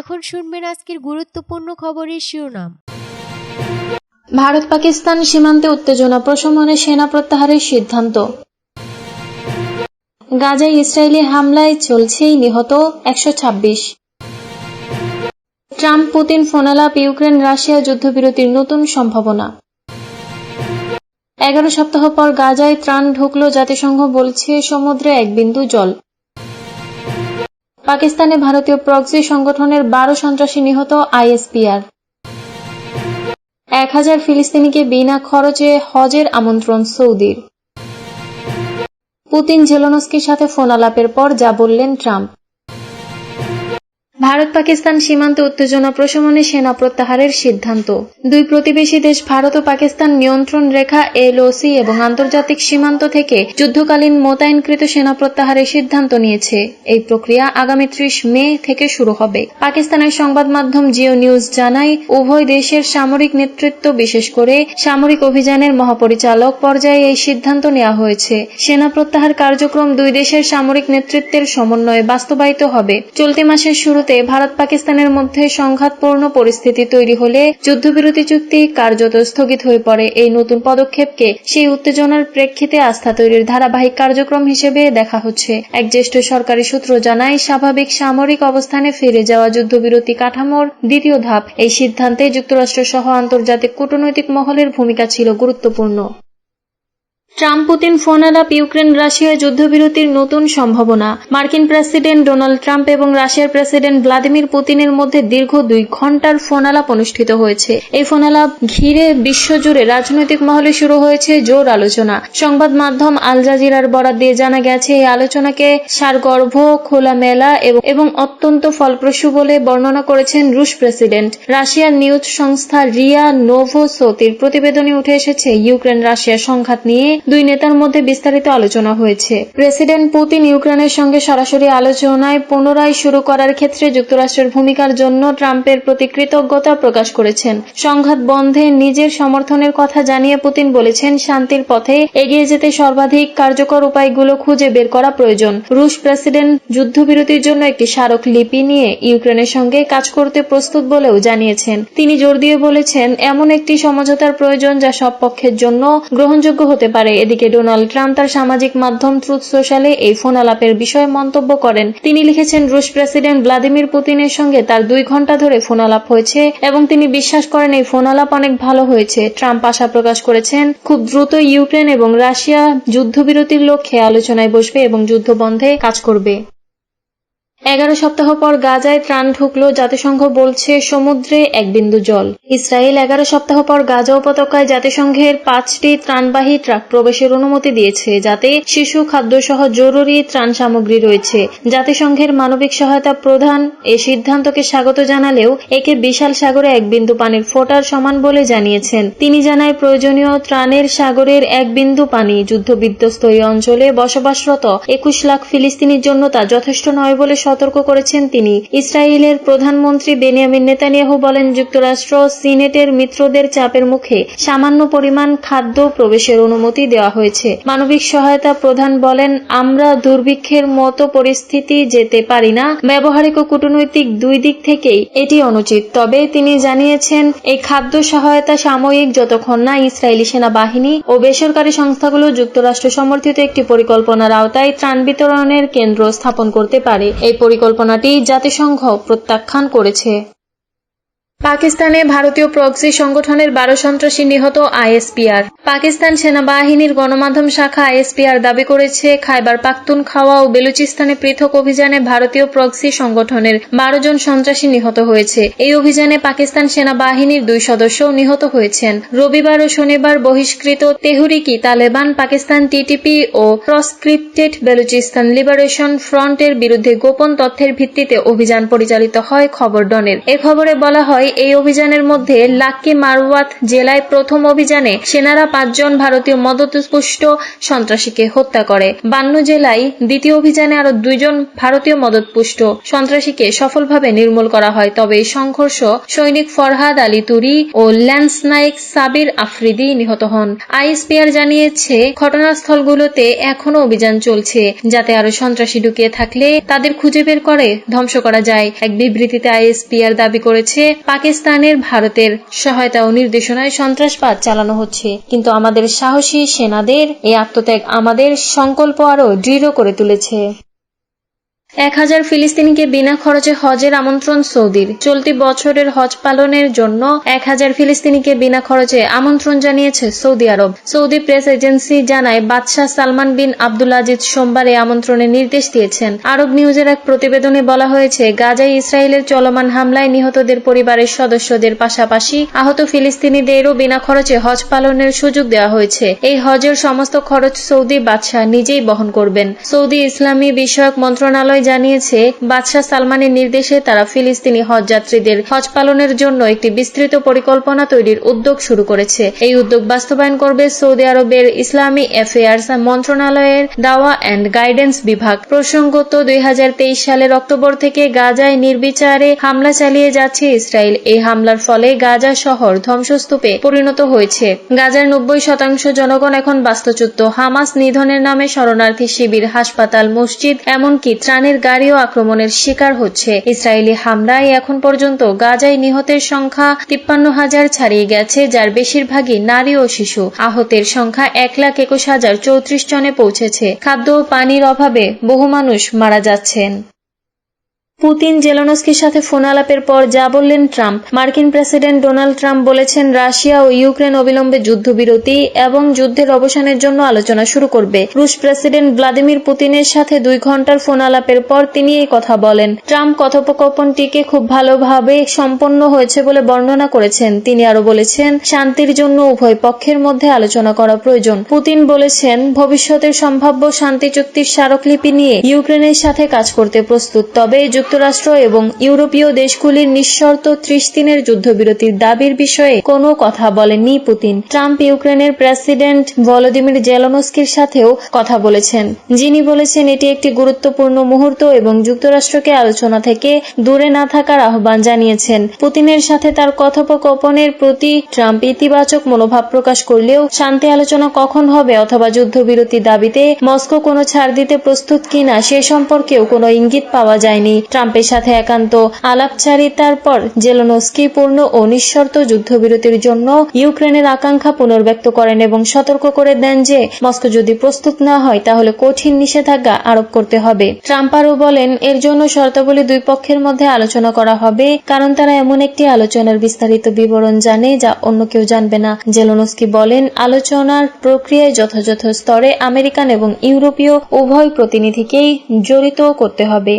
এখন শুনবেন আজকের গুরুত্বপূর্ণ খবরের শিরোনাম। ভারত পাকিস্তান সীমান্তে উত্তেজনা প্রশমনে সেনা প্রত্যাহারের সিদ্ধান্ত। গাজায় ইসরায়েলি হামলায় চলছেই নিহত একশো ছাব্বিশ। ট্রাম্প, পুতিন, ফোনালাপ, ইউক্রেন, রাশিয়া যুদ্ধবিরতির নতুন সম্ভাবনা। এগারো সপ্তাহ পর গাজায় ত্রাণ ঢুকল জাতিসংঘ বলছে সমুদ্রে এক বিন্দু জল। পাকিস্তানে ভারতীয় প্রক্সি সংগঠনের বারো সন্ত্রাসী নিহত আইএসপিআর। এক হাজার ফিলিস্তিনিকে বিনা খরচে হজের আমন্ত্রণ সৌদির। পুতিন জেলোনস্কির সাথে ফোন আলাপের পর যা বললেন ট্রাম্প। ভারত পাকিস্তান সীমান্তে উত্তেজনা প্রশমনে সেনা প্রত্যাহারের সিদ্ধান্ত। দুই প্রতিবেশী দেশ ভারত ও পাকিস্তান নিয়ন্ত্রণ রেখা, এলওসি এবং আন্তর্জাতিক সীমান্ত থেকে যুদ্ধকালীন মোতায়েনকৃত সেনা প্রত্যাহারের সিদ্ধান্ত নিয়েছে। এই প্রক্রিয়া আগামী ত্রিশ মে থেকে শুরু হবে। পাকিস্তানের সংবাদ মাধ্যম জিও নিউজ জানায়, উভয় দেশের সামরিক নেতৃত্ব, বিশেষ করে সামরিক অভিযানের মহাপরিচালক পর্যায়ে এই সিদ্ধান্ত নেওয়া হয়েছে। সেনা প্রত্যাহার কার্যক্রম দুই দেশের সামরিক নেতৃত্বের সমন্বয়ে বাস্তবায়িত হবে। চলতি মাসের শুরুতে ভারত পাকিস্তানের মধ্যে সংঘাতপূর্ণ পরিস্থিতি তৈরি হলে যুদ্ধবিরতি চুক্তি কার্যত স্থগিত হয়ে পড়ে এই নতুন পদক্ষেপকে। সেই উত্তেজনার প্রেক্ষিতে আস্থা তৈরির ধারাবাহিক কার্যক্রম হিসেবে দেখা হচ্ছে। এক জ্যেষ্ঠ সরকারি সূত্র জানায়, স্বাভাবিক সামরিক অবস্থানে ফিরে যাওয়া যুদ্ধবিরতি কাঠামোর দ্বিতীয় ধাপ। এই সিদ্ধান্তে যুক্তরাষ্ট্র সহ আন্তর্জাতিক কূটনৈতিক মহলের ভূমিকা ছিল গুরুত্বপূর্ণ। ট্রাম্প পুতিন ফোন আলাপ ইউক্রেন রাশিয়া যুদ্ধবিরতির নতুন সম্ভাবনা। মার্কিন প্রেসিডেন্ট ডোনাল্ড ট্রাম্প এবং রাশিয়ার প্রেসিডেন্ট ভ্লাদিমির পুতিনের মধ্যে দীর্ঘ দুই ঘণ্টার ফোন আলাপ অনুষ্ঠিত হয়েছে। এই ফোন আলাপ ঘিরে বিশ্বজুড়ে রাজনৈতিক মহলে শুরু হয়েছে জোর আলোচনা। সংবাদ মাধ্যম আল জাজিরার বরাদ দিয়ে জানা গেছে, এই আলোচনাকে সারগর্ভ, খোলামেলা এবং এবং অত্যন্ত ফলপ্রসূ বলে বর্ণনা করেছেন রুশ প্রেসিডেন্ট। রাশিয়ার নিউজ সংস্থা রিয়া নোভোসোতির প্রতিবেদনে উঠে এসেছে ইউক্রেন রাশিয়া সংঘাত নিয়ে দুই নেতার মধ্যে বিস্তারিত আলোচনা হয়েছে। প্রেসিডেন্ট পুতিন ইউক্রেনের সঙ্গে সরাসরি আলোচনায় পুনরায় শুরু করার ক্ষেত্রে যুক্তরাষ্ট্রের ভূমিকার জন্য ট্রাম্পের প্রতি কৃতজ্ঞতা প্রকাশ করেছেন। সংঘাত বন্ধে নিজের সমর্থনের কথা জানিয়ে পুতিন বলেছেন, শান্তির পথে এগিয়ে যেতে সর্বাধিক কার্যকর উপায়গুলো খুঁজে বের করা প্রয়োজন। রুশ প্রেসিডেন্ট যুদ্ধবিরতির জন্য একটি স্মারক লিপি নিয়ে ইউক্রেনের সঙ্গে কাজ করতে প্রস্তুত বলেও জানিয়েছেন। তিনি জোর দিয়ে বলেছেন, এমন একটি সমঝোতার প্রয়োজন যা সব পক্ষের জন্য গ্রহণযোগ্য হতে পারে। এদিকে ডোনাল্ড ট্রাম্প তার সামাজিক মাধ্যম ট্রুথ সোশ্যালে এই ফোন আলাপের বিষয়ে মন্তব্য করেন। তিনি লিখেছেন, রুশ প্রেসিডেন্ট ভ্লাদিমির পুতিনের সঙ্গে তার দুই ঘণ্টা ধরে ফোন আলাপ হয়েছে এবং তিনি বিশ্বাস করেন এই ফোন আলাপ অনেক ভালো হয়েছে। ট্রাম্প আশা প্রকাশ করেছেন, খুব দ্রুত ইউক্রেন এবং রাশিয়া যুদ্ধবিরতির লক্ষ্যে আলোচনায় বসবে এবং যুদ্ধ বন্ধে কাজ করবে। এগারো সপ্তাহ পর গাজায় ত্রাণ ঢুকলো, জাতিসংঘ বলছে সমুদ্রে এক বিন্দু জল। ইসরায়েল এগারো সপ্তাহ পর গাজা উপত্যকায় জাতিসংঘের পাঁচটি ত্রাণবাহী ট্রাক প্রবেশের অনুমতি দিয়েছে, যাতে শিশু খাদ্য সহ জরুরি ত্রাণ সামগ্রী রয়েছে। জাতিসংঘের মানবিক সহায়তা প্রধান এ সিদ্ধান্তকে স্বাগত জানালেও একে বিশাল সাগরে এক বিন্দু পানির ফোটার সমান বলে জানিয়েছেন। তিনি জানায়, প্রয়োজনীয় ত্রাণের সাগরের এক বিন্দু পানি যুদ্ধবিধ্বস্ত এই অঞ্চলে বসবাসরত একুশ লাখ ফিলিস্তিনির জন্য তা যথেষ্ট নয় বলে সতর্ক করেছেন তিনি। ইসরায়েলের প্রধানমন্ত্রী বেনিয়ামিন নেতানিয়াহু বলেন, যুক্তরাষ্ট্র সিনেটের মিত্রদের চাপের মুখে সামান্য পরিমাণ খাদ্য প্রবেশের অনুমতি দেওয়া হয়েছে। মানবিক সহায়তা প্রধান বলেন, আমরা দুর্ভিক্ষের মতো পরিস্থিতি যেতে পারি না। ব্যবহারিক ও কূটনৈতিক দুই দিক থেকেই এটি অনুচিত। তবে তিনি জানিয়েছেন, এই খাদ্য সহায়তা সাময়িক যতক্ষণ না ইসরায়েলি সেনাবাহিনী ও বেসরকারি সংস্থাগুলো যুক্তরাষ্ট্র সমর্থিত একটি পরিকল্পনার আওতায় ত্রাণ বিতরণের কেন্দ্র স্থাপন করতে পারে। এই পরিকল্পনাটি জাতিসংঘ প্রত্যাখ্যান করেছে। পাকিস্তানে ভারতীয় প্রক্সি সংগঠনের বারো সন্ত্রাসী নিহত আইএসপিআর। পাকিস্তান সেনাবাহিনীর গণমাধ্যম শাখা আইএসপিআর দাবি করেছে, খাইবার পাখতুন খাওয়া ও বেলুচিস্তানে পৃথক অভিযানে ভারতীয় প্রক্সি সংগঠনের বারো জন সন্ত্রাসী নিহত হয়েছে। এই অভিযানে পাকিস্তান সেনাবাহিনীর দুই সদস্যও নিহত হয়েছেন। রবিবার ও শনিবার বহিষ্কৃত তেহরিকি তালেবান, পাকিস্তান টিটিপি ও প্রসক্রিপ্টেড বেলুচিস্তান লিবারেশন ফ্রন্টের বিরুদ্ধে গোপন তথ্যের ভিত্তিতে অভিযান পরিচালিত হয় খবর ডনের। এ খবরে বলা হয় হয় এই অভিযানের মধ্যে লাক্কি মারওয়াত জেলায় প্রথম অভিযানে সেনারা পাঁচজন ভারতীয় মদতপুষ্ট সন্ত্রাসীকে হত্যা করে। বান্ন জেলায় দ্বিতীয় অভিযানে আরও দুইজন ভারতীয় মদতপুষ্ট সন্ত্রাসীকে সফলভাবে নির্মূল করা হয়। তবে এই সংঘর্ষ সৈনিক ফরহাদ আলী তুরি ও ল্যান্স নাইক সাবির আফ্রিদি নিহত হন। আইএসপিআর জানিয়েছে, ঘটনাস্থলগুলোতে এখনও অভিযান চলছে, যাতে আরও সন্ত্রাসী ঢুকিয়ে থাকলে তাদের খুঁজে বের করে ধ্বংস করা যায়। এক বিবৃতিতে আইএসপিআর দাবি করেছে পাকিস্তানের ভারতের সহায়তা ও নির্দেশনায় সন্ত্রাসবাদ চালানো হচ্ছে। কিন্তু আমাদের সাহসী সেনাদের এই আত্মত্যাগ আমাদের সংকল্প আরও দৃঢ় করে তুলেছে। এক হাজার ফিলিস্তিনিকে বিনা খরচে হজের আমন্ত্রণ সৌদির। চলতি বছরের হজ পালনের জন্য এক হাজার ফিলিস্তিনিকে বিনা খরচে আমন্ত্রণ জানিয়েছে সৌদি আরব। সৌদি প্রেস এজেন্সি জানায়, বাদশাহ সালমান বিন আব্দুল আজিজ সোমবার এই আমন্ত্রণের নির্দেশ দিয়েছেন। আরব নিউজের এক প্রতিবেদনে বলা হয়েছে, গাজায় ইসরায়েলের চলমান হামলায় নিহতদের পরিবারের সদস্যদের পাশাপাশি আহত ফিলিস্তিনিদেরও বিনা খরচে হজ পালনের সুযোগ দেওয়া হয়েছে। এই হজের সমস্ত খরচ সৌদি বাদশাহ নিজেই বহন করবেন। সৌদি ইসলামী বিষয়ক মন্ত্রণালয় জানিয়েছে, বাদশাহ সালমানের নির্দেশে তারা ফিলিস্তিনি হজ যাত্রীদের হজ পালনের জন্য একটি বিস্তৃত পরিকল্পনা তৈরির উদ্যোগ শুরু করেছে। এই উদ্যোগ বাস্তবায়ন করবে সৌদি আরবের ইসলামী অ্যাফেয়ার্স মন্ত্রণালয়ের দাওয়া অ্যান্ড গাইডেন্স বিভাগ। প্রসঙ্গত, দুই সালের অক্টোবর থেকে গাজায় নির্বিচারে হামলা চালিয়ে যাচ্ছে ইসরায়েল। এই হামলার ফলে গাজা শহর ধ্বংসস্তূপে পরিণত হয়েছে। গাজার নব্বই শতাংশ জনগণ এখন বাস্তুচ্যুত। হামাস নিধনের নামে শরণার্থী শিবির, হাসপাতাল, মসজিদ, এমনকি ত্রাণের গাড়িও আক্রমণের শিকার হচ্ছে। ইসরায়েলি হামলায় এখন পর্যন্ত গাজায় নিহতের সংখ্যা তিপ্পান্ন হাজার ছাড়িয়ে গেছে, যার বেশিরভাগই নারী ও শিশু। আহতের সংখ্যা এক লাখ একুশ হাজার চৌত্রিশ জনে পৌঁছেছে। খাদ্য ও পানির অভাবে বহু মানুষ মারা যাচ্ছেন। পুতিন জেলনস্কির সাথে ফোন আলাপের পর যা বললেন ট্রাম্প, মার্কিন প্রেসিডেন্ট ডোনাল্ড ট্রাম্প বলেছেন রাশিয়া ও ইউক্রেন অবিলম্বে যুদ্ধবিরতি এবং যুদ্ধের অবসানের জন্য আলোচনা শুরু করবে। রুশ প্রেসিডেন্ট ভ্লাদিমির পুতিনের সাথে দুই ঘণ্টার ফোন আলাপের পর তিনি এই কথা বলেন। ট্রাম্প কথোপকথনটিকে খুব ভালোভাবে সম্পন্ন হয়েছে বলে বর্ণনা করেছেন। তিনি আরও বলেছেন, শান্তির জন্য উভয় পক্ষের মধ্যে আলোচনা করা প্রয়োজন। পুতিন বলেছেন, ভবিষ্যতের সম্ভাব্য শান্তি চুক্তির স্মারকলিপি নিয়ে ইউক্রেনের সাথে কাজ করতে প্রস্তুত। তবে যুক্তরাষ্ট্র এবং ইউরোপীয় দেশগুলির নিঃশর্ত ত্রিশ দিনের যুদ্ধবিরতির দাবির বিষয়ে কোনো কথা বলেননি পুতিন। ট্রাম্প ইউক্রেনের প্রেসিডেন্ট ভলোদিমির জেলনস্কির সাথেও কথা বলেছেন। যিনি বলেছেন এটি একটি গুরুত্বপূর্ণ মুহূর্ত এবং যুক্তরাষ্ট্রকে আলোচনা থেকে দূরে না থাকার আহ্বান জানিয়েছেন। পুতিনের সাথে তার কথোপকথনের প্রতি ট্রাম্প ইতিবাচক মনোভাব প্রকাশ করলেও শান্তি আলোচনা কখন হবে অথবা যুদ্ধবিরতি দাবিতে মস্কো কোনো ছাড় দিতে প্রস্তুত কিনা সে সম্পর্কেও কোনো ইঙ্গিত পাওয়া যায়নি। ট্রাম্পের সাথে একান্ত আলাপচারিতার পর জেলনস্কি পূর্ণ ও নিঃশর্ত যুদ্ধবিরতির জন্য ইউক্রেনের আকাঙ্ক্ষা পুনর্ব্যক্ত করেন এবং সতর্ক করে দেন যে, মস্কো যদি প্রস্তুত না হয়, তাহলে কঠিন নিষেধাজ্ঞা আরোপ করতে হবে। ট্রাম্প আরও বলেন, এর জন্য শর্তাবলী দুই পক্ষের মধ্যে আলোচনা করা হবে, কারণ তারা এমন একটি আলোচনার বিস্তারিত বিবরণ জানে যা অন্য কেউ জানবে না। জেলনস্কি বলেন, আলোচনার প্রক্রিয়ায় যথাযথ স্তরে আমেরিকান এবং ইউরোপীয় উভয় প্রতিনিধিকেই জড়িত করতে হবে।